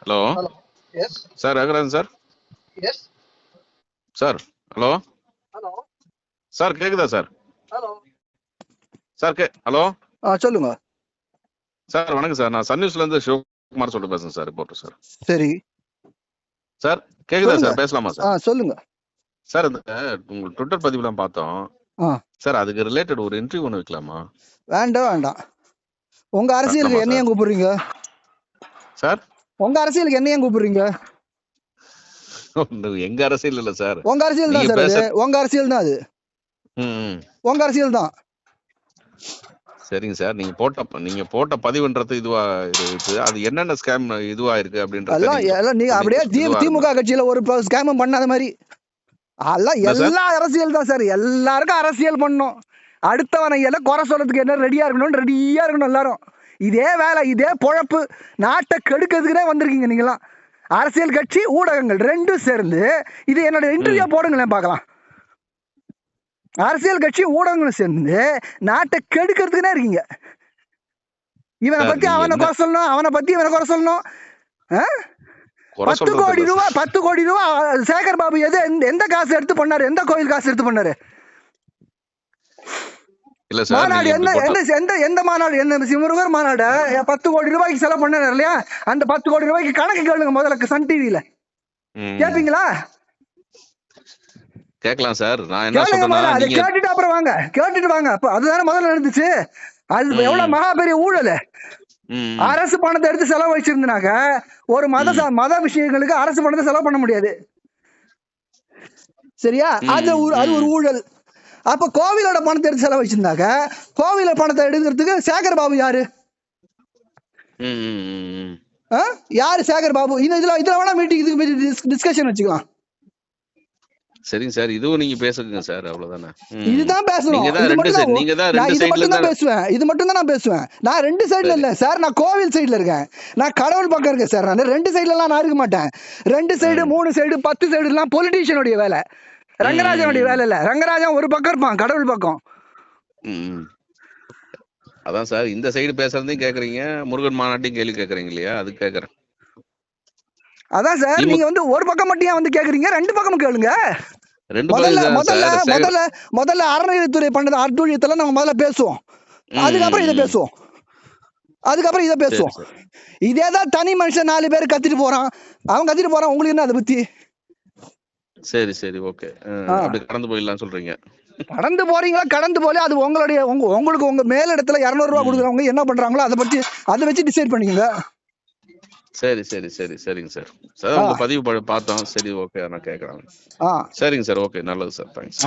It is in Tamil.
Hello. Sir Raghurajan sir. Sir hello Hello. Sir கேக்குதா சார். சார் கே ஹலோ ஆ சொல்லுங்க. சார் வணக்கம் சார் நான் சன் நியூஸ்ல இருந்து சிவகுமார் சொல்லிட்டு பேசுறேன் சார் ரிப்போர்ட்டர் சார் சரி. சார் கேக்குதா. சார் பேசலாமா ஆ சார் சொல்லுங்க. சார் இந்த உங்க ட்விட்டர் பதிவுலாம் பார்த்தோம். ஆ. சார் அதுக்கு ரிலேட்டட் ஒரு இன்டர்வியூ ஒன்று வைக்கலாமா? வேண்டாம் வேண்டாம். உங்க அரசியலுக்கு கஷ்டமா என்ன ஏன் கூப்பிடுறீங்க? சார்? உங்க அரசியலுக்கு என்ன ஏன் கூப்பிடுறீங்க? எங்க அரசியல் இல்ல சார். உங்க அரசியல் தான் சார் உங்க அரசியல் தான் அது. உங்க அரசியல் தான். சரிங்க சார். நீங்க போட்ட நீங்க போட்ட பதிவுன்றது இதுவா இருக்கு அது என்னென்ன ஸ்கேம் இதுவா இருக்கு அப்படின்றது எல்லாம் நீங்க- அப்படியே திமுக கட்சியில ஒரு ஸ்கேமும் பண்ணாத மாதிரி. எல்லாம் சார்? எல்லா அரசியல் தான் சார். எல்லாருக்கும் அரசியல் பண்ணணும். அடுத்தவனை எல்லாம் குறை சொல்றதுக்கு என்ன ரெடியா இருக்கணும் ரெடியா இருக்கணும் எல்லாரும். இதே வேலை இதே பொழப்பு நாட்டை கெடுக்கிறதுக்குனே வந்திருக்கீங்க நீங்களாம் அரசியல் கட்சி ஊடகங்கள் ரெண்டும் சேர்ந்து இது என்னோட இன்டர்வியூ போடுங்களேன் பார்க்கலாம். அரசியல் கட்சி ஊடகங்களும் சேர்ந்து நாட்டை கெடுக்கிறதுக்குனே இருக்கீங்க. இவனை பத்தி அவனை குறை சொல்லணும் அவனை பத்தி இவனை குறை சொல்லணும். பத்து கோடி இல்ல ரூபா சார். பத்து கோடி ரூபா சேகர் பாபு எது எந்த காசு எடுத்து பண்ணாரு எந்த கோயில் காசு எடுத்து பண்ணாரு? இல்ல சார் மாநாடு என்ன எந்த எந்த எந்த மாநாடு? என்ன சிவருகர் மாநாடு? பத்து கோடி ரூபாய்க்கு செலவு பண்ணாரு இல்லையா? அந்த பத்து கோடி ரூபாய்க்கு கணக்கு கேளுங்க முதல்ல சன் டிவில. கேப்பீங்களா? கேட்கலாம் சார். நான் என்ன சொல்றேன்னா நீங்க கேட்டுட்டு அப்புறம் வாங்க. கேட்டுட்டு வாங்க. அப்ப அதுதானே முதல்ல நடந்துச்சு அது. எவ்வளவு மகா பெரிய ஊழல் அரசு பணத்தை எடுத்து செலவு வச்சிருந்தாக்க ஒரு மத மத விஷயங்களுக்கு அரசு பணத்தை செலவு பண்ண முடியாது. சரியா? அது ஒரு அது ஒரு. ஊழல். அப்ப கோவிலோட பணத்தை எடுத்து செலவு வச்சிருந்தாக்க கோவில பணத்தை எடுக்கிறதுக்கு சேகர் பாபு யாரு? யாரு சேகர் பாபு? இந்த இதுல இதுல வேணா மீட்டிங் இதுக்கு டிஸ்கஷன் வச்சுக்கலாம். சரிங்க சார் இதுவும் நீங்க பேசுங்க சார் அவ்வளவுதானே. இதுதான் பேசணும். நீங்க தான் நான் ரெண்டு இது சைடுல மட்டும் தான்? பேசுவேன். இது மட்டும் தான் நான் பேசுவேன். நான் ரெண்டு சைடுல இல்ல சார் நான் கோவில் சைடுல இருக்கேன். நான் கடவுள் பக்கம் இருக்கேன் சார் நான் ரெண்டு சைடுல எல்லாம் நான் இருக்க மாட்டேன். ரெண்டு சைடு மூணு சைடு பத்து சைடு எல்லாம் பொலிட்டீஷியனுடைய வேலை. ரங்கராஜனுடைய வேலை இல்ல ரங்கராஜன் ஒரு பக்கம் இருப்பான் கடவுள் பக்கம். அதான் சார் இந்த சைடு பேசுறதையும் கேக்குறீங்க முருகன் மாநாட்டையும் கேள்வி கேக்குறீங்க இல்லையா? அது கேக்குறேன். அதான் சார் நீங்க வந்து ஒரு பக்கம் மட்டும் ஏன் வந்து கேக்குறீங்க? ரெண்டு பக்கமும் கேளுங்க. ரெண்டு முதல்ல முதல்ல முதல்ல முதல்ல அறநிலையத்துறை பண்ணது அர்த்தூழியத்தெல்லாம் நம்ம முதல்ல பேசுவோம். அதுக்கப்புறம் இதை. பேசுவோம். அதுக்கப்புறம் இதை பேசுவோம். சார். இதே தான் தனி மனுஷன் நாலு பேர் கத்திட்டு போறான். அவன் கத்திட்டு போறான் உங்களுக்கு என்ன அதை பத்தி? சரி சரி ஓகே. அப்படி கடந்து போயிடலாம் சொல்றீங்க. கடந்து போறீங்களா? கடந்து போல அது உங்களுடைய உங்க உங்களுக்கு உங்க மேல இடத்துல இருநூறு ரூபா. கொடுக்குறவங்க என்ன பண்றாங்களோ அதை பத்தி அதை வச்சு டிசைட் பண்ணிக்கோங்க. சரி சரி சரி சரிங்க சார். சார் உங்க பதிவு பார்த்தோம். சரி ஓகே நான் கேட்கறேன். ஆ. சரிங்க சார் ஓகே நல்லது சார். தேங்க்ஸ்